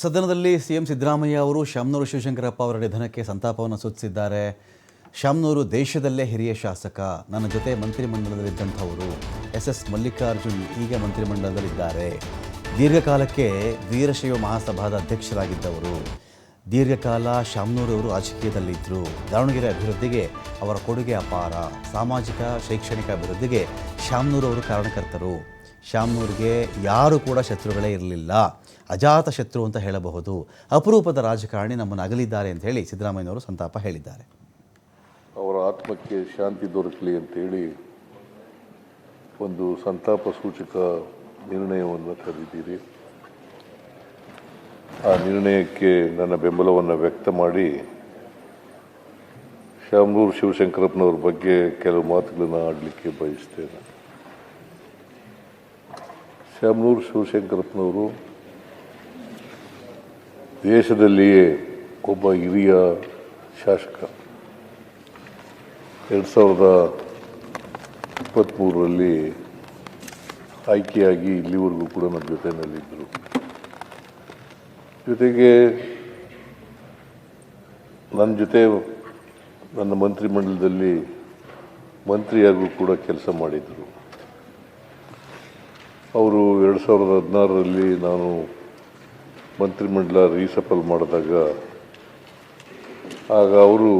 ಸದನದಲ್ಲಿ ಸಿಎಂ ಸಿದ್ದರಾಮಯ್ಯ ಅವರು ಶಾಮನೂರು ಶಿವಶಂಕರಪ್ಪ ಅವರ ನಿಧನಕ್ಕೆ ಸಂತಾಪವನ್ನು ಸೂಚಿಸಿದ್ದಾರೆ. ಶಾಮನೂರು ದೇಶದಲ್ಲೇ ಹಿರಿಯ ಶಾಸಕ, ನನ್ನ ಜೊತೆ ಮಂತ್ರಿಮಂಡಲದಲ್ಲಿದ್ದಂಥವರು ಎಸ್ ಎಸ್ ಮಲ್ಲಿಕಾರ್ಜುನ್ ಈಗ ಮಂತ್ರಿಮಂಡಲದಲ್ಲಿದ್ದಾರೆ. ದೀರ್ಘಕಾಲಕ್ಕೆ ವೀರಶೈವ ಮಹಾಸಭಾದ ಅಧ್ಯಕ್ಷರಾಗಿದ್ದವರು. ದೀರ್ಘಕಾಲ ಶಾಮನೂರು ಅವರು ರಾಜಕೀಯದಲ್ಲಿದ್ದರು. ದಾವಣಗೆರೆ ಅಭಿವೃದ್ಧಿಗೆ ಅವರ ಕೊಡುಗೆ ಅಪಾರ. ಸಾಮಾಜಿಕ, ಶೈಕ್ಷಣಿಕ ಅಭಿವೃದ್ಧಿಗೆ ಶಾಮನೂರು ಅವರು ಕಾರಣಕರ್ತರು. ಶಾಮ್ನೂರಿಗೆ ಯಾರು ಕೂಡ ಶತ್ರುಗಳೇ ಇರಲಿಲ್ಲ. ಅಜಾತ ಶತ್ರು ಅಂತ ಹೇಳಬಹುದು. ಅಪರೂಪದ ರಾಜಕಾರಣಿ ನಮ್ಮನ್ನು ಅಗಲಿದ್ದಾರೆ ಅಂತ ಹೇಳಿ ಸಿದ್ದರಾಮಯ್ಯನವರು ಸಂತಾಪ ಹೇಳಿದ್ದಾರೆ. ಅವರ ಆತ್ಮಕ್ಕೆ ಶಾಂತಿ ದೊರಕಲಿ ಅಂತೇಳಿ ಒಂದು ಸಂತಾಪ ಸೂಚಕ ನಿರ್ಣಯವನ್ನು ಕರೆದಿದ್ದೀರಿ. ಆ ನಿರ್ಣಯಕ್ಕೆ ನನ್ನ ಬೆಂಬಲವನ್ನು ವ್ಯಕ್ತ ಮಾಡಿ ಶಾಮನೂರು ಶಿವಶಂಕರಪ್ಪನವ್ರ ಬಗ್ಗೆ ಕೆಲವು ಮಾತುಗಳನ್ನು ಆಡಲಿಕ್ಕೆ ಬಯಸ್ತೇನೆ. ಶಾಮನೂರು ಶಿವಶಂಕರಪ್ಪನವರು ದೇಶದಲ್ಲಿಯೇ ಒಬ್ಬ ಹಿರಿಯ ಶಾಸಕ. ಎರಡು ಸಾವಿರದ ಇಪ್ಪತ್ತ್ಮೂರರಲ್ಲಿ ಆಯ್ಕೆಯಾಗಿ ಇಲ್ಲಿವರೆಗೂ ಕೂಡ ನಮ್ಮ ಜೊತೆಯಲ್ಲಿದ್ದರು. ಜೊತೆಗೆ ನನ್ನ ಜೊತೆ ನನ್ನ ಮಂತ್ರಿಮಂಡಲದಲ್ಲಿ ಮಂತ್ರಿಯಾಗೂ ಕೂಡ ಕೆಲಸ ಮಾಡಿದರು ಅವರು ಎರಡು ಸಾವಿರದ ಹದಿನಾರರಲ್ಲಿ ನಾನು ಮಂತ್ರಿಮಂಡಲ ರೀಸಫಲ್ ಮಾಡಿದಾಗ ಆಗ ಅವರು